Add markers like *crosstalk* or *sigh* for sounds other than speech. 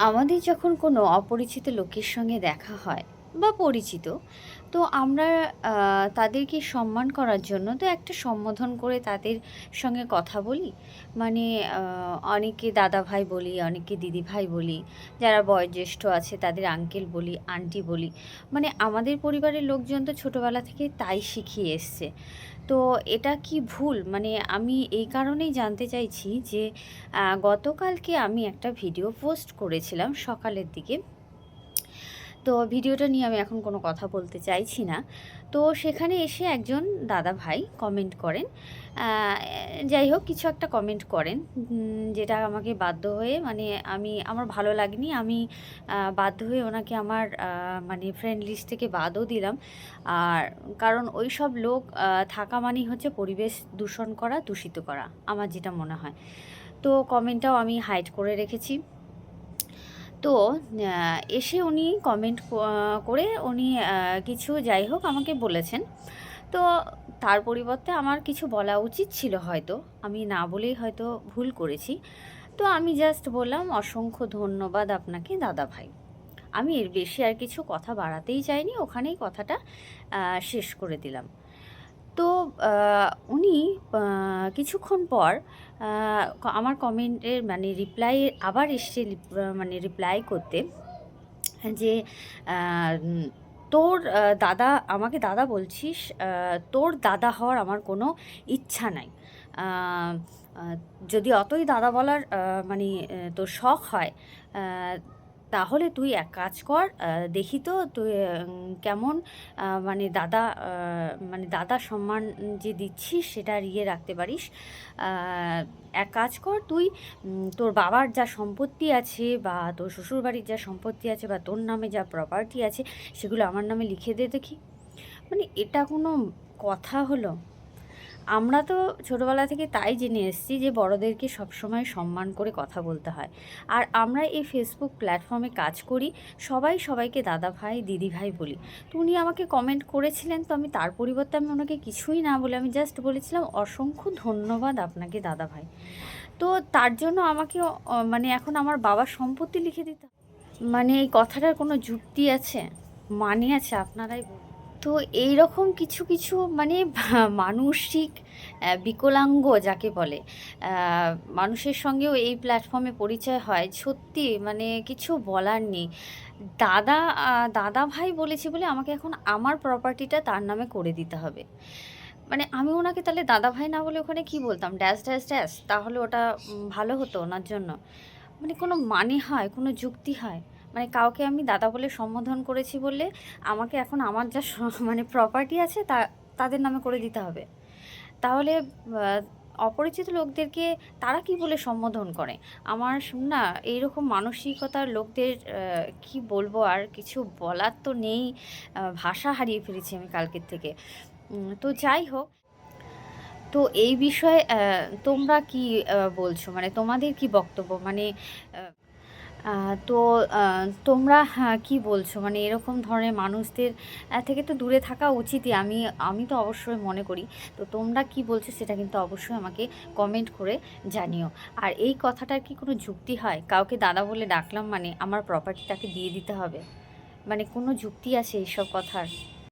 আমাদের যখন কোনো অপরিচিত লোকের সঙ্গে দেখা হয় বা পরিচিত। তো আমরা তাদেরকে সম্মান করার জন্য তো একটা সম্বোধন করে তাদের সঙ্গে কথা বলি। মানে অনেকে দাদা ভাই বলি অনেকে দিদি ভাই বলি, যারা বয়োজ্যেষ্ঠ আছে তাদের আঙ্কেল বলি আন্টি বলি। মানে আমাদের পরিবারের লোকজন তো ছোটোবেলা থেকে তাই শিখিয়ে এসছে। তো এটা কি ভুল? মানে আমি এই কারণেই জানতে চাইছি যে গতকালকে আমি একটা ভিডিও পোস্ট করেছিলাম সকালের দিকে। তো ভিডিওটা নিয়ে আমি এখন কোনো কথা বলতে চাইছি না। তো সেখানে এসে একজন দাদা ভাই কমেন্ট করেন। যাই হোক, কিছু একটা কমেন্ট করেন যেটা আমাকে বাধ্য হয়ে মানে আমি, আমার ভালো লাগেনি। আমি বাধ্য হয়ে ওনাকে আমার মানে ফ্রেন্ড লিস্ট থেকে বাদও দিলাম। আর কারণ ওই সব লোক থাকা মানেই হচ্ছে পরিবেশ দূষণ করা, দূষিত করা, আমার যেটা মনে হয়। তো কমেন্টটাও আমি হাইড করে রেখেছি। তো এসে উনি কমেন্ট করে উনি কিছু যাই হোক আমাকে বলেছেন। তো তার পরিবর্তে আমার কিছু বলা উচিত ছিল হয়তো, আমি না বলেই হয়তো ভুল করেছি। তো আমি জাস্ট বললাম, অসংখ্য ধন্যবাদ আপনাকে দাদা ভাই। আমি এর বেশি আর কিছু কথা বাড়াতেই চাইনি, ওখানেই কথাটা শেষ করে দিলাম। তো উনি কিছুক্ষণ পর আমার কমেন্টের মানে রিপ্লাই আবার এসছে মানে রিপ্লাই করতে, যে তোর দাদা, আমাকে দাদা বলছিস তোর দাদা হওয়ার আমার কোনো ইচ্ছা নাই। যদি অতই দাদা বলার মানে তোর শখ হয় তাহলে তুই এক কাজ কর দেখি তো তুই কেমন মানে দাদা মানে দাদা সম্মান যে দিচ্ছিস সেটা ইয়ে রাখতে পারিস। এক কাজ কর তুই তোর বাবার যা সম্পত্তি আছে বা তোর শ্বশুরবাড়ির যা সম্পত্তি আছে বা তোর নামে যা প্রপার্টি আছে সেগুলো আমার নামে লিখে দে দেখি। মানে এটা কোনো কথা হলো? আমরা তো ছোটোবেলা থেকে তাই জেনে এসেছি যে বড়দেরকে সবসময় সম্মান করে কথা বলতে হয়। আর আমরা এই ফেসবুক প্ল্যাটফর্মে কাজ করি, সবাই সবাইকে দাদা ভাই, দিদি ভাই বলি। তো উনি আমাকে কমেন্ট করেছিলেন, তো আমি তার পরিবর্তে আমি ওনাকে কিছুই না বলে, আমি জাস্ট বলেছিলাম, অসংখ্য ধন্যবাদ আপনাকে দাদা ভাই। তো তার জন্য আমাকে মানে এখন আমার বাবার সম্পত্তি লিখে দিতে মানে এই কথাটার কোনো যুক্তি আছে? মানে আছে, আপনারাই তো এই রকম কিছু কিছু মানে *laughs* মানসিক বিকলাঙ্গ যাকে বলে মানুষের সঙ্গেও এই প্ল্যাটফর্মে পরিচয় হয়। সত্যি মানে কিছু বলার নেই। দাদা দাদা ভাই বলেছি বলে আমাকে এখন আমার প্রপার্টিটা তার নামে করে দিতে হবে। মানে আমি ওনাকে তাহলে দাদা ভাই না বলে ওখানে কি বলতাম? ড্যাশ ড্যাশ ড্যাশ, তাহলে ওটা ভালো হতো ওনার জন্য। মানে কোনো মানে হয়, কোনো যুক্তি হয়? মানে কাউকে আমি দাদা বলে সম্বোধন করেছি বললে আমাকে এখন আমার যা মানে প্রপার্টি আছে তা, তাদের নামে করে দিতে হবে। তাহলে অপরিচিত লোকদেরকে তারা কি বলে সম্বোধন করে? আমার না, এইরকম মানসিকতার লোকদের কি বলব আর কিছু বলার তো নেই ভাষা হারিয়ে ফেলেছি আমি কালকের থেকে। তো যাই হোক, তো এই বিষয়ে তোমরা কি বলছো? মানে তোমাদের কি বক্তব্য? মানে তো তোমরা হ্যাঁ, কি বলছো? মানে এরকম ধরনের মানুষদের থেকে তো দূরে থাকা উচিতই। আমি আমি তো অবশ্যই মনে করি। তো তোমরা কি বলছো সেটা কিন্তু অবশ্যই আমাকে কমেন্ট করে জানিও। আর এই কথাটার কি কোনো যুক্তি হয়? কাউকে দাদা বলে ডাকলাম মানে আমার প্রপার্টি তাকে দিয়ে দিতে হবে? মানে কোনো যুক্তি আছে এইসব কথার?